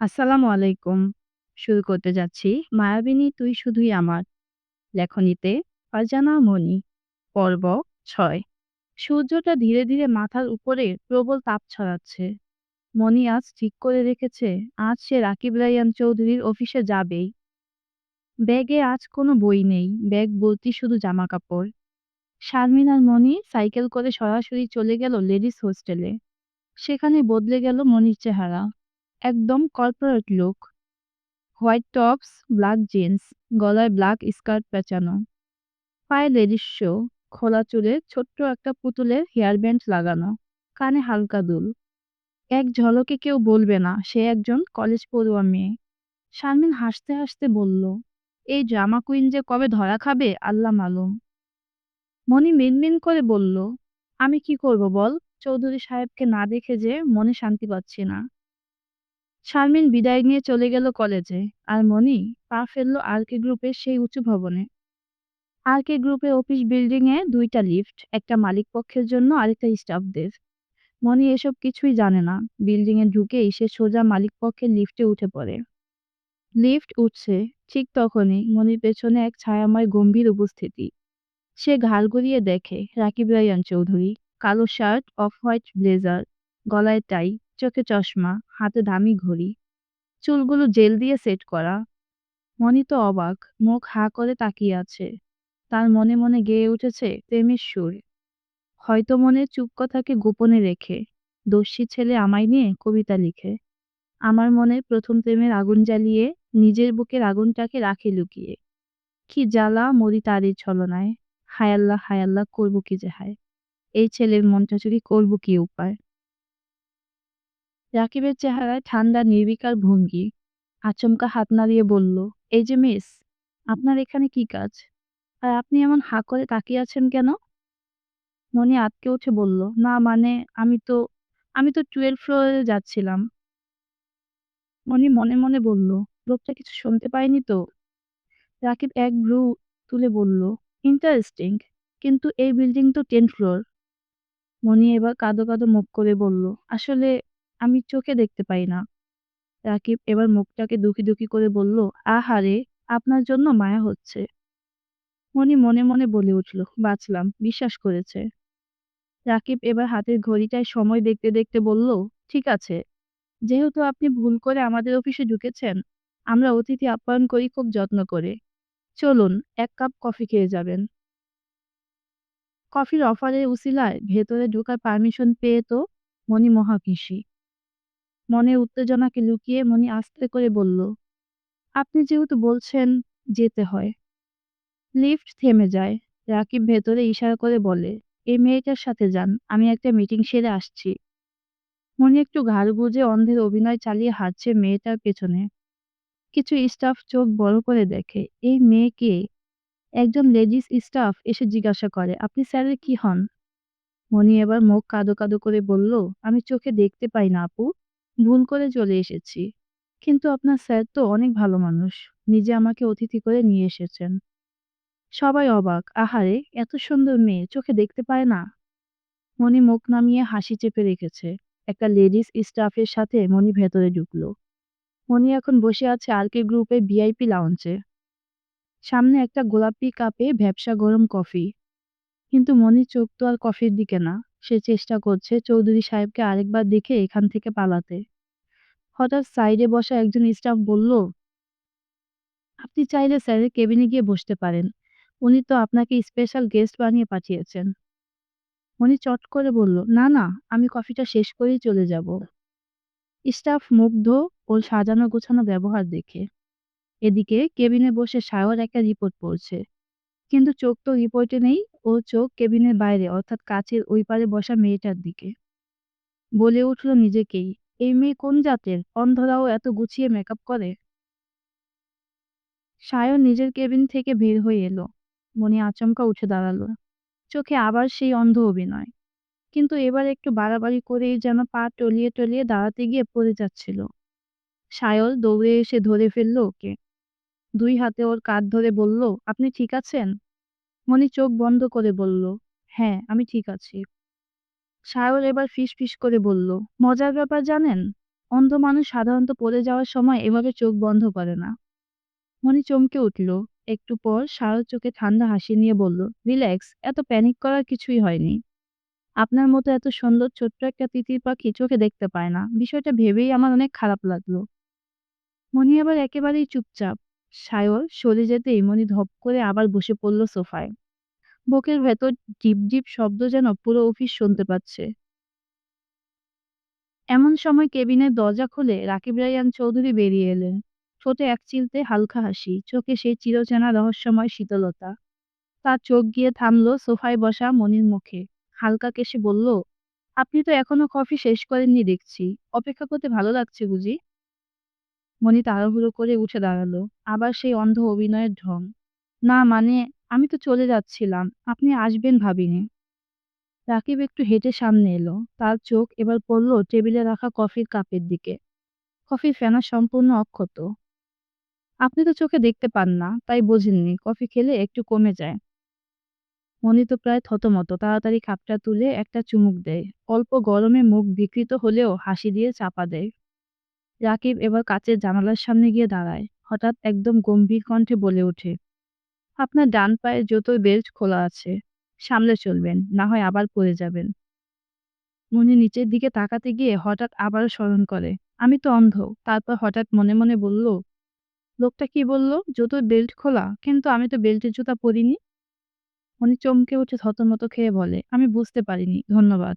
আসসালামু আলাইকুম। শুরু করতে যাচ্ছি 'মায়াবিনী তুই শুধুই আমার' লেখনীতে ফারজানা মনি। পর্ব ছয় সূর্যটা ধীরে, ধীরে মাথার উপরে প্রবল তাপ ছড়াচ্ছে। মনি আজ ঠিক করে রেখেছে আজ সে রাকিব রায়হান চৌধুরীর অফিসে যাবেই। ব্যাগে আজ কোনো বই নেই, ব্যাগ ভর্তি শুধু জামাকাপড়। শারমিন আর মনি সাইকেল করে সরাসরি চলে গেল লেডিস হোস্টেলে। সেখানে বদলে গেল মনির চেহারা। একদম corporate look. White tops, black jeans, গলায় ব্ল্যাক স্কার্ট পেঁচানো। পায়ে লেডিস শো, খোলা চুলে ছোট্ট একটা পুতুলের হেয়ার ব্যান্ড লাগানো, কানে হালকা দুল। এক ঝলকে কেউ বলবে না সে একজন কলেজ পড়ুয়া মেয়ে। শারমিন হাসতে, হাসতে বলল, এই ড্রামা কুইন যে কবে ধরা খাবে আল্লাহ মালুম। মনি মিনমিন করে বলল, আমি কি করব বল চৌধুরী সাহেবকে না দেখে যে মনে শান্তি পাচ্ছি না। শারমিন বিদায় নিয়ে চলে গেল কলেজে, আর মনি পা ফেলল আরকে গ্রুপের সেই উঁচু ভবনে। আরকে গ্রুপের অফিস বিল্ডিং এ দুইটা লিফট, একটা মালিক পক্ষের জন্য আরেকটা স্টাফদের। মনি এসব কিছুই জানে না, বিল্ডিং এ ঢুকেই সে সোজা মালিক পক্ষের লিফটে উঠে পড়ে। লিফট উঠছে, ঠিক তখনই মনির পেছনে এক ছায়াময় গম্ভীর উপস্থিতি। সে ঘাড় গড়িয়ে দেখে রাকিব রায়হান চৌধুরী, কালো শার্ট, অফ হোয়াইট ব্লেজার, গলায় টাই, চোখে চশমা, হাতে দামি ঘড়ি। চুলগুলো জেল দিয়ে সেট করা। মনি তো অবাক, মুখ হা করে তাকিয়ে আছে। তার মনে মনে গেয়ে উঠেছে প্রেমের সুর। হয়তো মনে চুপ কথাকে গোপনে রেখে, দস্যি ছেলে আমায় নিয়ে কবিতা লিখে। আমার মনে প্রথম প্রেমের আগুন জ্বালিয়ে, নিজের বুকের আগুনটাকে রাখে লুকিয়ে। কি জ্বালা মরি তারই ছলনায়, হায় আল্লাহ করব কি যে হায়। এই ছেলের মনটা চুরি করব কি উপায়। রাকিবের চেহারায় ঠান্ডা নির্বিকার ভঙ্গি। আচমকা হাত নাড়িয়ে বলল, এই যে মিস, আপনার এখানে কি কাজ? আর আপনি এমন হাঁ করে তাকিয়ে আছেন কেন? মনি আঁতকে উঠে বলল, না মানে আমি তো আমি তো টুয়েলভ ফ্লোরে যাচ্ছিলাম। মনি মনে মনে বলল, লোকটা কিছু শুনতে পায়নি তো? রাকিব এক ভ্রু তুলে বলল, ইন্টারেস্টিং, কিন্তু এই বিল্ডিং তো টেন ফ্লোর। মনি এবার কাঁদো কাঁদো মুখ করে বলল, আসলে আমি চোখে দেখতে পাই না। রাকিব এবার মুখটাকে দুঃখী দুঃখী করে বলল, আহারে, আপনার জন্য মায়া হচ্ছে। মনি মনে মনে বলে উঠল, বাঁচলাম, বিশ্বাস করেছে। রাকিব এবার হাতের ঘড়িটায় সময় দেখতে দেখতে বলল, ঠিক আছে, যেহেতু আপনি ভুল করে আমাদের অফিসে ঢুকেছেন, আমরা অতিথি আপ্যায়ন করি খুব যত্ন করে। চলুন, এক কাপ কফি খেয়ে যাবেন। কফির অফারের উসিলায় ভেতরে ঢোকার পারমিশন পেয়ে তো মনি মহা মনের উত্তেজনাকে লুকিয়ে মনি আস্তে করে বলল, আপনি যেহেতু বলছেন যেতে হয়। লিফট থেমে যায়। রাকিব ভেতরে ইশারা করে বলে, এই মেয়েটার সাথে যান, আমি একটা মিটিং সেরে আসছি। মনি একটু ঘাড় গুঁজে অন্ধের অভিনয় চালিয়ে হাঁটছে মেয়েটার পেছনে। কিছু স্টাফ চোখ বড় করে দেখে, এই মেয়েকে একজন লেডিস স্টাফ এসে জিজ্ঞাসা করে, আপনি স্যারের কি হন? মনি এবার মুখ কাদো কাদো করে বলল, আমি চোখে দেখতে পাই না আপু, ভুল করে চলে এসেছি। কিন্তু আপনার স্যার তো অনেক ভালো মানুষ, নিজে আমাকে অতিথি করে নিয়ে এসেছেন। সবাই অবাক, আহারে, এত সুন্দর মেয়ে, চোখে দেখতে পায় না? মনি মুখ নামিয়ে হাসি চেপে রেখেছে। একটা লেডিস স্টাফের সাথে মনি ভেতরে ঢুকলো। মনি এখন বসে আছে আরকে গ্রুপে ভিআইপি লাউঞ্জে। সামনে একটা গোলাপি কাপে ভ্যাপসা গরম কফি। কিন্তু মনির চোখ তো আর কফির দিকে না, সে চেষ্টা করছে চৌধুরী সাহেবকে আরেকবার দেখে এখান থেকে পালাতে। হঠাৎ সাইডে বসা একজন স্টাফ বলল, আপনি চাইলে স্যারের কেবিনে গিয়ে বসতে পারেন, উনি তো আপনাকে স্পেশাল গেস্ট বানিয়ে পাঠিয়েছেন। মনি চট করে বলল, না না, আমি কফিটা শেষ করেই চলে যাব। স্টাফ মুগ্ধ ওর সাজানো গোছানো ব্যবহার দেখে। এদিকে কেবিনে বসে সায়র একটা রিপোর্ট পড়ছে। কিন্তু চোখ তো রিপোর্টে নেই, ওর চোখ কেবিনের বাইরে অর্থাৎ কাচের ওই পারে বসা মেয়েটার দিকে। বলে উঠল নিজেকেই, এই মেয়ে কোন জাতের, অন্ধরাও এত গুছিয়ে মেকআপ করে? সায়র নিজের কেবিন থেকে বের হয়ে এলো। মনে আচমকা উঠে দাঁড়াল। চোখে আবার সেই অন্ধ অভিনয়। কিন্তু এবার একটু বাড়াবাড়ি করেই যেন পা টলিয়ে টলিয়ে দাঁড়াতে গিয়ে পড়ে যাচ্ছিল। সায়র দৌড়ে এসে ধরে ফেলল ওকে। দুই হাতে ওর কাঁধ ধরে বলল, আপনি ঠিক আছেন? মনি চোখ বন্ধ করে বলল, হ্যাঁ, আমি ঠিক আছি। সায়র এবার ফিস ফিস করে বলল, মজার ব্যাপার জানেন? অন্ধ মানুষ সাধারণত পড়ে যাওয়ার সময় এভাবে চোখ বন্ধ করে না মনি চমকে উঠল একটু পর সায়র চোখে ঠান্ডা হাসি নিয়ে বলল রিল্যাক্স এত প্যানিক করার কিছুই হয়নি আপনার মতো এত সুন্দর ছোট্ট একটা তিতির পাখি চোখে দেখতে পায় না বিষয়টা ভেবেই আমার অনেক খারাপ লাগল মনি আবার একেবারেই চুপচাপ সায়র সরে যেতেই মনি ধপ করে আবার বসে পড়ল সোফায়। বুকের ভেতর জিপ জিপ শব্দ যেন পুরো অফিস শুনতে পাচ্ছে। এমন সময় কেবিনের দরজা খুলে রাকিব রায়ান চৌধুরী বেরিয়ে এলেন। ঠোঁটে এক চিলতে হালকা হাসি, চোখে সেই চিরচেনা রহস্যময় শীতলতা। তার চোখ গিয়ে থামলো সোফায় বসা মনির মুখে। হালকা কেসে বলল, আপনি তো এখনও কফি শেষ করেননি দেখছি। অপেক্ষা করতে ভালো লাগছে বুঝি? মনি তাড়াহুড়ো করে উঠে দাঁড়াল। আবার সেই অন্ধ অভিনয়ের ঢং। না মানে আমি তো চলে যাচ্ছিলাম। আপনি আসবেন ভাবিনি। রাকিব একটু হেঁটে সামনে এলো। তার চোখ এবার পড়ল টেবিলে রাখা কফির কাপের দিকে। কফির ফেনা সম্পূর্ণ অক্ষত। আপনি তো চোখে দেখতে পান না, তাই বোঝেননি, কফি খেলে একটু কমে যায়। মনি তো প্রায় থতমত, তাড়াতাড়ি কাপটা তুলে একটা চুমুক দেয়। অল্প গরমে মুখ বিকৃত হলেও হাসি দিয়ে চাপা দেয়। রাকিব এবার কাচের জানালার সামনে গিয়ে দাঁড়ায়। হঠাৎ একদম গম্ভীর কণ্ঠে বলে ওঠে, আপনার ডান পায়ের জুতোর বেল্ট খোলা আছে, সামলে চলবেন, না হয় আবার পড়ে যাবেন। মনি নিচের দিকে তাকাতে গিয়ে হঠাৎ আবারও স্মরণ করে, আমি তো অন্ধ। তারপর হঠাৎ মনে মনে বলল, লোকটা কি বলল? জুতোর বেল্ট খোলা? কিন্তু আমি তো বেল্টের জুতা পরিনি। মনি চমকে উঠে থতমত খেয়ে বলে, আমি বুঝতে পারিনি, ধন্যবাদ।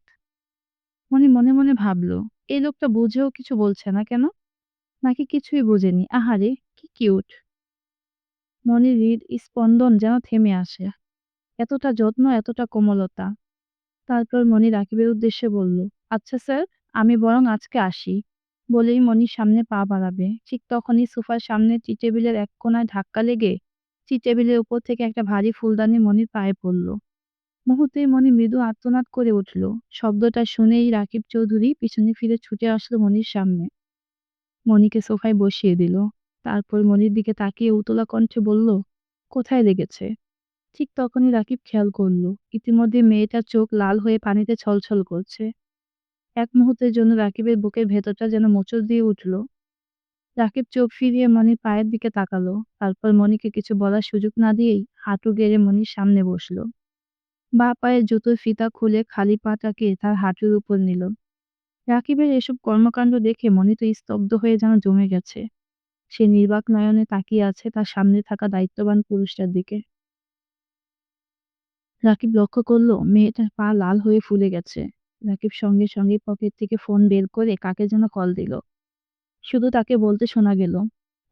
মনি মনে মনে ভাবলো এই লোকটা বুঝেও কিছু বলছে না কেন? নাকি কিছুই বোঝেনি? আহারে, কি কিউট। মনির হৃদ স্পন্দন যেন থেমে আসে। এতটা যত্ন, এতটা কোমলতা। তারপর মনি রাকিবের উদ্দেশ্যে বলল আচ্ছা স্যার, আমি বরং আজকে আসি। বলেই মনির সামনে পা বাড়াবে। ঠিক তখনই সোফার সামনে টি টেবিলের এক কোনায় ধাক্কা লেগে টি টেবিলের উপর থেকে একটা ভারী ফুলদানি মনির পায়ে পড়ল। মুহূর্তেই মনি মৃদু আর্তনাদ করে উঠল। শব্দটা শুনেই রাকিব চৌধুরী পিছনে ফিরে ছুটে আসলো মনির সামনে। মনিকে সোফায় বসিয়ে দিল। তারপর মনির দিকে তাকিয়ে উতলা কণ্ঠে বলল, কোথায় লেগেছে? ঠিক তখনই রাকিব খেয়াল করল, ইতিমধ্যে মেয়েটার চোখ লাল হয়ে পানিতে ছলছল করছে। এক মুহূর্তের জন্য রাকিবের বুকের ভেতরটা যেন মোচড় দিয়ে উঠল। রাকিব চোখ ফিরিয়ে মনির পায়ের দিকে তাকালো। তারপর মনিকে কিছু বলার সুযোগ না দিয়েই হাঁটু গেড়ে মনির সামনে বসল। বা পায়ের জুতোর ফিতা খুলে খালি পাটাকে তার হাঁটুর উপর নিল। রাকিবের এসব কর্মকাণ্ড দেখে মনি তো স্তব্ধ হয়ে যেন জমে গেছে। সে নির্বাক নয়নে তাকিয়ে আছে তার সামনে থাকা দায়িত্ববান পুরুষটার দিকে। রাকিব লক্ষ্য করল, মেয়েটার পা লাল হয়ে ফুলে গেছে। রাকিব সঙ্গে সঙ্গে পকেট থেকে ফোন বের করে কাকে যেন কল দিল। শুধু তাকে বলতে শোনা গেল,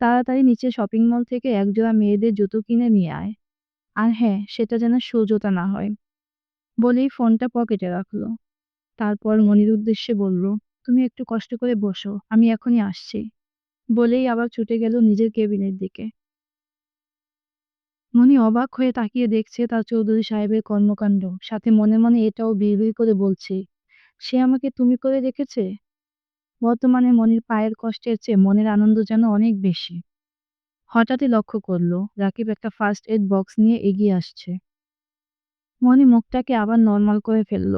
তাড়াতাড়ি নিচে শপিং মল থেকে একজোড়া মেয়েদের জুতো কিনে নিয়ে আয়। আর হ্যাঁ সেটা যেন সুজোতা না হয়। বলেই ফোনটা পকেটে রাখল। তারপর মনির উদ্দেশ্যে বলল, তুমি একটু কষ্ট করে বসো, আমি এখনই আসছি। বলেই আবার ছুটে গেল নিজের কেবিনের দিকে। মনি অবাক হয়ে তাকিয়ে দেখছে তার চৌধুরী সাহেবের কর্মকাণ্ড। সাথে মনে মনে এটাও বিড়বিড় করে বলছে, সে আমাকে তুমি করে রেখেছে? বর্তমানে মনির পায়ের কষ্টের চেয়ে মনের আনন্দ যেন অনেক বেশি। হঠাৎই লক্ষ্য করল, রাকিব একটা ফার্স্ট এড বক্স নিয়ে এগিয়ে আসছে। মনি মুখটাকে আবার নর্মাল করে ফেলল।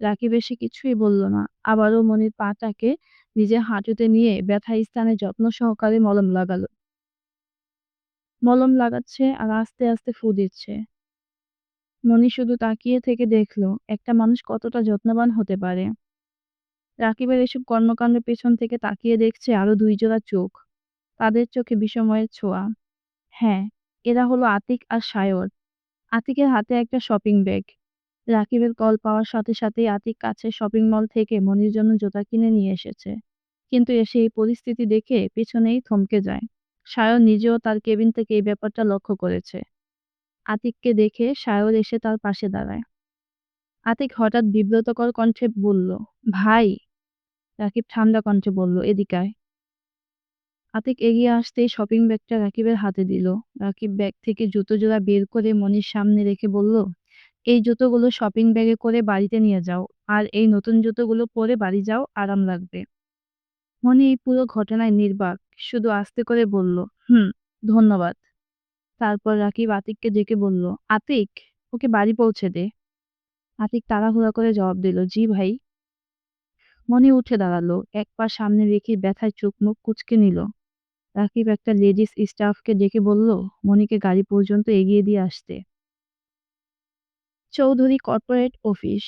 রাকিব এসে কিছুই বলল না। আবারও মনির পাটাকে নিজের হাঁটুতে নিয়ে ব্যথা স্থানে যত্ন সহকারে মলম লাগালো। মলম লাগাচ্ছে আর আস্তে আস্তে ফু দিচ্ছে। মনি শুধু তাকিয়ে থেকে দেখল, একটা মানুষ কতটা যত্নবান হতে পারে। রাকিবের এসব কর্মকাণ্ডের পেছন থেকে তাকিয়ে দেখছে আরও দুই জোড়া চোখ। তাদের চোখে বিষময়ের ছোঁয়া। হ্যাঁ এরা হলো আতিক আর সায়র আতিকের হাতে একটা শপিং ব্যাগ। রাকিবের কল পাওয়ার সাথে সাথেই আতিক কাছে শপিং মল থেকে মনির জন্য জুতা কিনে নিয়ে এসেছে। কিন্তু এসে এই পরিস্থিতি দেখে পেছনেই থমকে যায়। সায়র নিজেও তার কেবিন থেকে এই ব্যাপারটা লক্ষ্য করেছে। আতিককে দেখে সায়র এসে তার পাশে দাঁড়ায়। আতিক হঠাৎ বিব্রতকর কণ্ঠে বলল, ভাই! রাকিব ঠান্ডা কণ্ঠে বলল এদিকায় আতিক এগিয়ে আসতেই শপিং ব্যাগটা রাকিবের হাতে দিল। রাকিব ব্যাগ থেকে জুতো জোড়া বের করে মনির সামনে রেখে বলল, এই জুতোগুলো শপিং ব্যাগে করে বাড়িতে নিয়ে যাও, আর এই নতুন জুতোগুলো পরে বাড়ি যাও, আরাম লাগবে। মনি এই পুরো ঘটনায় নির্বাক, শুধু আস্তে করে বলল, হুম, ধন্যবাদ। তারপর রাকিব আতিককে ডেকে বলল, আতিক, ওকে বাড়ি পৌঁছে দে। আতিক তাড়াহুড়া করে জবাব দিল, জি ভাই। মনি উঠে দাঁড়াল, এক পা সামনে রেখে ব্যথায় চোখ মুখ কুচকে নিল। রাকিব একটা লেডিস স্টাফকে ডেকে বলল, মনিকে গাড়ি পর্যন্ত এগিয়ে দিয়ে আসতে। Chowdhury corporate office.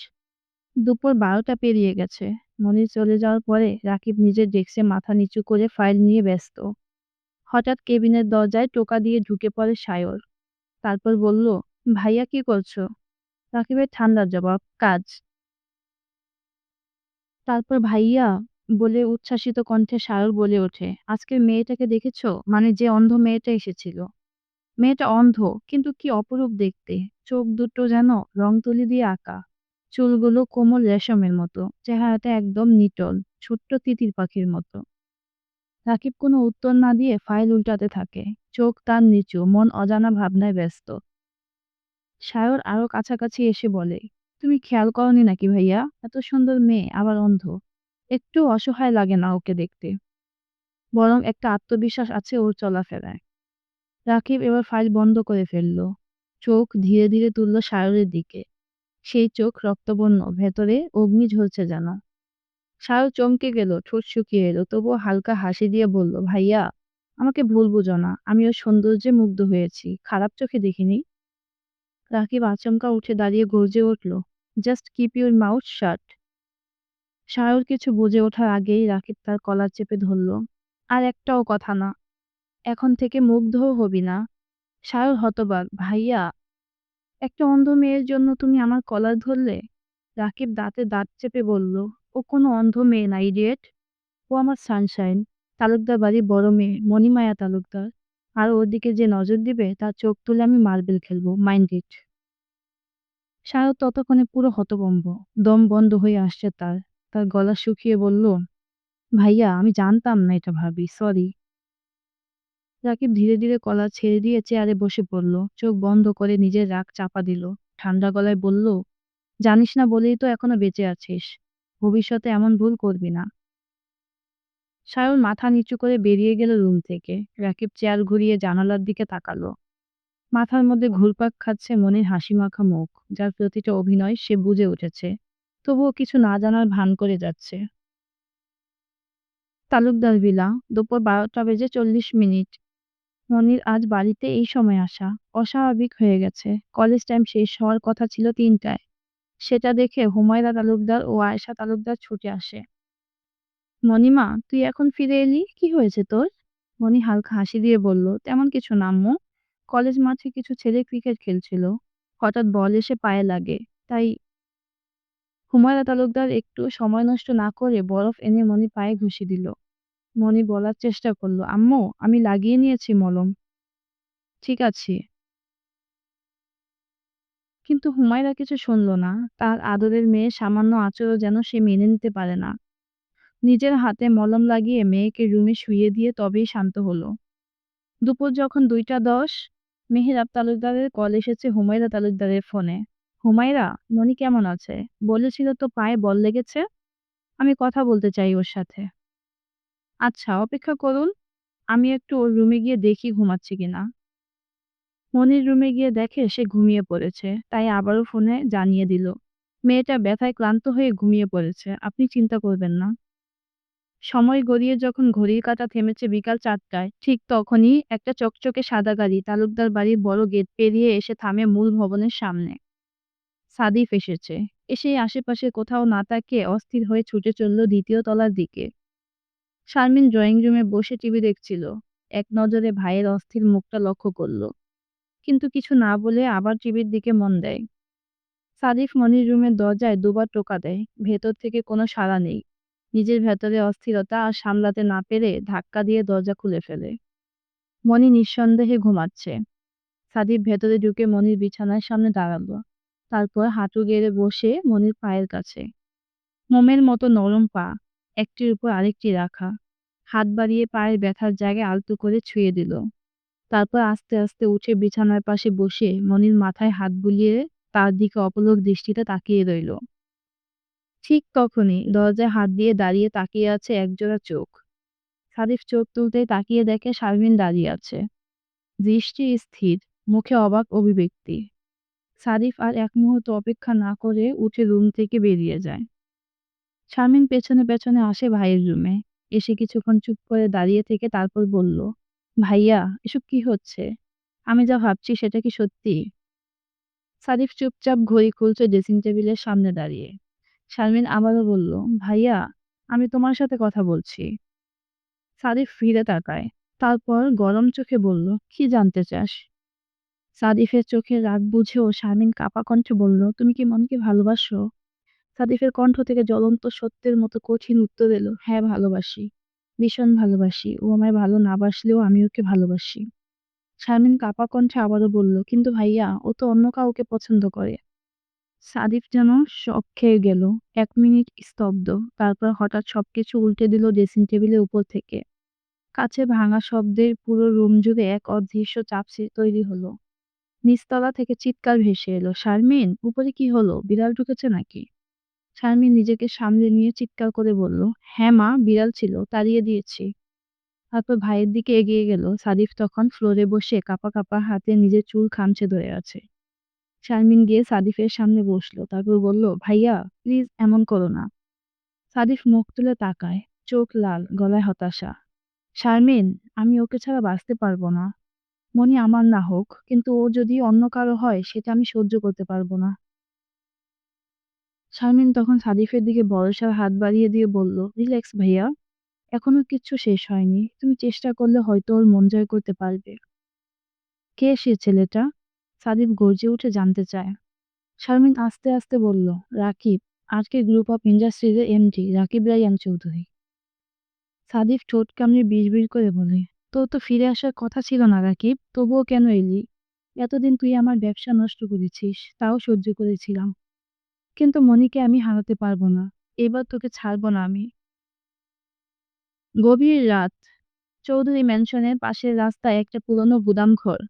দুপুর বারোটা পেরিয়ে গেছে। মনি চলে যাওয়ার পরে রাকিব নিজের ডেস্কে মাথা নিচু করে ফাইল নিয়ে ব্যস্ত। হঠাৎ কেবিনের দরজায় টোকা দিয়ে ঢুকে পড়ে সায়র। তারপর বলল, ভাইয়া, কি করছ? রাকিবের ঠান্ডার জবাব, কাজ। তারপর, ভাইয়া বলে উচ্ছ্বাসিত কণ্ঠে সায়র বলে ওঠে, আজকের মেয়েটাকে দেখেছ? মানে যে অন্ধ মেয়েটা এসেছিল। মেয়েটা অন্ধ, কিন্তু কি অপরূপ দেখতে। চোখ দুটো যেন রং তুলি দিয়ে আঁকা। চুলগুলো কোমল রেশমের মতো। চেহারাটা একদম নিটল, ছোট্ট তিতির পাখির মতো। রাকিব কোনো উত্তর না দিয়ে ফাইল উল্টাতে থাকে। চোখ তার নিচু, মন অজানা ভাবনায় ব্যস্ত। সায়র আরও কাছাকাছি এসে বলে, তুমি খেয়াল করনি নাকি ভাইয়া? এত সুন্দর মেয়ে, আবার অন্ধ। একটু অসহায় লাগে না ওকে দেখতে। বরং একটা আত্মবিশ্বাস আছে ওর চলাফেরায়। রাকিব এবার ফাইল বন্ধ করে ফেলল। চোখ ধীরে ধীরে তুলল সায়রের দিকে। সেই চোখ রক্তবর্ণ, ভেতরে অগ্নি ঝলছে যেন। সায়র চমকে গেল, ঠোঁট শুকিয়ে এলো, তবুও হালকা হাসি দিয়ে বলল, ভাইয়া, আমাকে ভুল বুঝো না। আমি ওর সৌন্দর্যে মুগ্ধ হয়েছি। খারাপ চোখে দেখিনি? রাকিব আচমকা উঠে দাঁড়িয়ে গর্জে উঠল just keep your mouth shut Sayor কিছু বুঝে ওঠার আগেই রাকিব তার কলার চেপে ধরল, আর একটাও কথা না, এখন থেকে মুগ্ধও হবি না। সায়র হতবাক, ভাইয়া, একটা অন্ধ মেয়ের জন্য তুমি আমার কলার ধরলে? রাকিব দাঁতে দাঁত চেপে বলল, ও কোনো অন্ধ মেয়ে না, ইডিয়েট। ও আমার সানশাইন, তালুকদার বাড়ির বড় মেয়ে, মণিমায়া তালুকদার। আর ওর দিকে যে নজর দিবে, তার চোখ তুলে আমি মার্বেল খেলব, মাইন্ড ইট। সায়র ততক্ষণে পুরো হতভম্ব, দম বন্ধ হয়ে আসছে তার। তার গলা শুকিয়ে বলল, ভাইয়া, আমি জানতাম না এটা ভাবি, সরি। রাকিব ধীরে ধীরে কলা ছেড়ে দিয়ে চেয়ারে বসে পড়ল, চোখ বন্ধ করে নিজের রাগ চাপা দিল। ঠান্ডা গলায় বলল, জানিস না বলেই তো এখনও বেঁচে আছিস, ভবিষ্যতে এমন ভুল করবি না। সায়র মাথা নিচু করে বেরিয়ে গেল রুম থেকে। রাকিব চেয়ার ঘুরিয়ে জানালার দিকে তাকালো। মাথার মধ্যে ঘুরপাক খাচ্ছে মনের হাসি মাখা মুখ, যার প্রতিটা অভিনয় সে বুঝে উঠেছে। তবুও কিছু না জানার ভান করে যাচ্ছে। তালুকদার ভিলা, দুপুর বারোটা বেজে চল্লিশ মিনিট। মনির, আজ বাড়িতে এই সময় আসা। অস্বাভাবিক হয়ে গেছে। কলেজ টাইম শেষ হওয়ার কথা ছিল তিনটায়। সেটা দেখে হুমায়রা তালুকদার ও আয়েশা তালুকদার ছুটে আসে। মনিমা তুই এখন ফিরে এলি? কি হয়েছে তোর? মনি হালকা হাসি দিয়ে বলল, তেমন কিছু না আম্মু। কলেজ মাঠে কিছু ছেলে ক্রিকেট খেলছিল। হঠাৎ বল এসে পায়ে লাগে। তাই হুমায়রা তালুকদার একটু সময় নষ্ট না করে বরফ এনে মনি পায়ে ঘুষি দিল। মনি বলার চেষ্টা করল, আম্মু, আমি লাগিয়ে নিয়েছি মলম। ঠিক আছে। কিন্তু হুমায়রা কিছু শুনল না। তার আদরের মেয়ে সামান্য আচরও যেন সে মেনে নিতে পারে না। নিজের হাতে মলম লাগিয়ে মেয়েকে রুমে শুইয়ে দিয়ে তবেই শান্ত হলো। দুপুর যখন দুইটা দশ, মেহেরাব তালুকদারের কল এসেছে হুমায়রা তালুকদারের ফোনে। হুমায়রা মনি কেমন আছে? বলেছিল তো পায়ে বল লেগেছে। আমি কথা বলতে চাই ওর সাথে। আচ্ছা অপেক্ষা করুন। আমি একটু ওর রুমে গিয়ে দেখি ঘুমাচ্ছে কিনা। মনির রুমে গিয়ে দেখে সে ঘুমিয়ে পড়েছে, তাই আবারও ফোনে জানিয়ে দিল। মেয়েটা ব্যথায় ক্লান্ত হয়ে ঘুমিয়ে পড়েছে, আপনি চিন্তা করবেন না। সময় গড়িয়ে যখন ঘড়ির কাঁটা থেমেছে বিকাল চারটায়, ঠিক তখনই একটা চকচকে সাদা গাড়ি তালুকদার বাড়ির বড় গেট পেরিয়ে এসে থামে মূল ভবনের সামনে। সাদিফ এসেছে। এসেই আশেপাশে কোথাও না তাকিয়ে অস্থির হয়ে ছুটে চলল দ্বিতীয় তলার দিকে। শারমিন ড্রয়িং রুমে বসে টিভি দেখছিল। এক নজরে ভাইয়ের অস্থির মুখটা লক্ষ্য করল। কিন্তু কিছু না বলে আবার টিভির দিকে মন দেয়। সাদিফ মনির রুমের দরজায় দুবার টোকা দেয়। ভেতর থেকে কোনো সাড়া নেই। নিজের ভেতরে অস্থিরতা আর সামলাতে না পেরে ধাক্কা দিয়ে দরজা খুলে ফেলে। মনি নিঃসন্দেহে ঘুমাচ্ছে। সাদিফ ভেতরে ঢুকে মনির বিছানার সামনে দাঁড়াল। তারপর হাঁটু গেড়ে বসে মনির পায়ের কাছে। মোমের মতো নরম পা, একটির উপর আরেকটি রাখা। হাত বাড়িয়ে পায়ের ব্যথার জায়গায় আলতো করে ছুঁয়ে দিল। তারপর আস্তে আস্তে উঠে বিছানার পাশে বসে মনির মাথায় হাত বুলিয়ে তার দিকে অপলক দৃষ্টিতে তাকিয়ে রইল। ঠিক তখনই দরজায় হাত দিয়ে দাঁড়িয়ে তাকিয়ে আছে একজোড়া চোখ। সাদিফ চোখ তুলতে তাকিয়ে দেখে শারমিন দাঁড়িয়ে আছে। দৃষ্টি স্থির, মুখে অবাক অভিব্যক্তি। সাদিফ আর এক মুহূর্ত অপেক্ষা না করে উঠে রুম থেকে বেরিয়ে যায়। শারমিন পেছনে পেছনে আসে ভাইয়ের রুমে। এসে কিছুক্ষণ চুপ করে দাঁড়িয়ে থেকে তারপর বলল, ভাইয়া, এসব কি হচ্ছে? আমি যা ভাবছি সেটা কি সত্যি? সাদিফ চুপচাপ ঘড়ি খুলছে ড্রেসিং টেবিলের সামনে দাঁড়িয়ে। শারমিন আবারও বলল, ভাইয়া, আমি তোমার সাথে কথা বলছি। সাদিফ ফিরে তাকায়, তারপর গরম চোখে বলল, কি জানতে চাস? সাদিফের চোখে রাগ বুঝেও শারমিন কাপা কণ্ঠে বলল, তুমি কি মনকে ভালোবাসো? সাদিফের কণ্ঠ থেকে জ্বলন্ত সত্যের মতো কঠিন উত্তর এলো হ্যাঁ ভালোবাসি, ভীষণ ভালোবাসি। ও আমায় ভালো না বাসলেও আমি ওকে ভালোবাসি। শারমিন কাপা কণ্ঠে আবারও বলল, কিন্তু ভাইয়া, ও তো অন্য কাউকে পছন্দ করে। সাদিফ যেন শক খেয়ে গেল, এক মিনিট স্তব্ধ, তারপর হঠাৎ সবকিছু উল্টে দিল ড্রেসিং টেবিলের উপর থেকে। কাছে ভাঙা শব্দের পুরো রুম জুড়ে এক অদৃশ্য চাপ তৈরি হলো। নিচতলা থেকে চিৎকার ভেসে এলো, শারমিন, উপরে কি হলো? বিড়াল ঢুকেছে নাকি? শারমিন নিজেকে সামলে নিয়ে চিৎকার করে বলল হ্যাঁ মা, বিড়াল ছিল, তাড়িয়ে দিয়েছি। তারপর ভাইয়ের দিকে এগিয়ে গেল, সাদিফ তখন ফ্লোরে বসে কাপা কাপা হাতে নিজের চুল খামছে ধরে আছে। শারমিন গিয়ে সাদিফের সামনে বসল, তারপর বলল, ভাইয়া, প্লিজ এমন করো না। সাদিফ মুখ তুলে তাকায়, চোখ লাল, গলায় হতাশা। শারমিন, আমি ওকে ছাড়া বাঁচতে পারব না। মনি আমার না হোক, কিন্তু ও যদি অন্য কারও হয়, সেটা আমি সহ্য করতে পারব না। শারমিন তখন সাদিফের দিকে ভরসার হাত বাড়িয়ে দিয়ে বলল, রিল্যাক্স ভাইয়া, এখনও কিচ্ছু শেষ হয়নি। তুমি চেষ্টা করলে হয়তো ওর মন জয় করতে পারবে। কে সে ছেলেটা? সাদিফ গর্জে উঠে জানতে চায়। শারমিন আস্তে আস্তে বলল, রাকিব আজকে গ্রুপ অফ ইন্ডাস্ট্রিজের এমডি রাকিব রায়ান চৌধুরী। সাদিফ ঠোঁট কামড়ে বিড়বিড় করে বলে তোর তো ফিরে আসার কথা ছিল না রাকিব, তবুও কেন এলি? এতদিন তুই আমার ব্যবসা নষ্ট করেছিস, তাও সহ্য করেছিলাম। কিন্তু মনিকে আমি হারাতে পারব না, এবার তোকে ছাড়বো না আমি। গভীর রাত, চৌধুরী ম্যানশনের পাশের রাস্তায় একটা পুরনো গুদাম ঘর।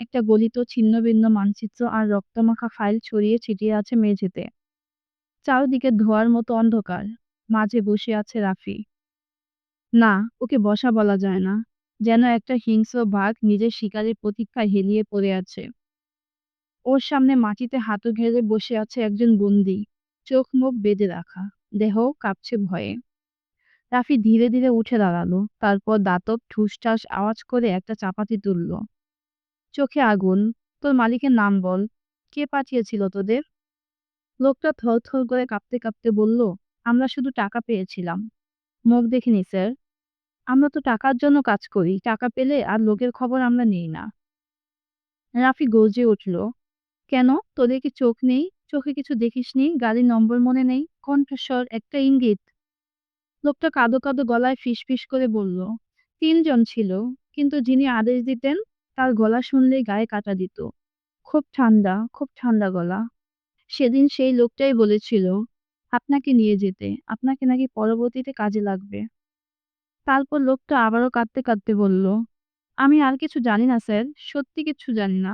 একটা গলিত ছিন্ন ভিন্ন মানচিত্র আর রক্তমাখা ফাইল ছড়িয়ে ছিটিয়ে আছে মেঝেতে। চারদিকে ধোয়ার মতো অন্ধকার, মাঝে বসে আছে রাফি। না, ওকে বসা বলা যায় না। যেন একটা হিংস্র বাঘ নিজের শিকারের প্রতীক্ষায় হেলিয়ে পড়ে আছে। ওর সামনে মাটিতে হাঁটু ঘেরে বসে আছে একজন বন্দি। চোখ মুখ বেঁধে রাখা। দেহ কাঁপছে ভয়ে। রাফি ধীরে ধীরে উঠে দাঁড়াল। তারপর দাঁতক ঠুসঠাস আওয়াজ করে একটা চাপাতি তুলল। চোখে আগুন। তোর মালিকের নাম বল। কে পাঠিয়েছিল তোদের? লোকটা থর থর করে কাঁপতে কাঁপতে বলল, আমরা শুধু টাকা পেয়েছিলাম। মুখ দেখিনি, স্যার। আমরা তো টাকার জন্য কাজ করি, টাকা পেলে আর লোকের খবর আমরা নেই না। রাফি গর্জে উঠল, কেন? তোদের কি চোখ নেই? চোখে কিছু দেখিসনি গাড়ির নম্বর মনে নেই? কণ্ঠস্বর, একটা ইঙ্গিত। লোকটা কাঁদো কাঁদো গলায় ফিসফিস করে বলল, তিনজন ছিল, কিন্তু যিনি আদেশ দিতেন, তার গলা শুনলেই গায়ে কাটা দিত। খুব ঠান্ডা খুব ঠান্ডা গলা। সেদিন সেই লোকটাই বলেছিল, আপনাকে নিয়ে যেতে, আপনাকে নাকি পরবর্তীতে কাজে লাগবে। তারপর লোকটা আবারও কাঁদতে কাঁদতে বলল, আমি আর কিছু জানি না স্যার, সত্যি কিছু জানি না।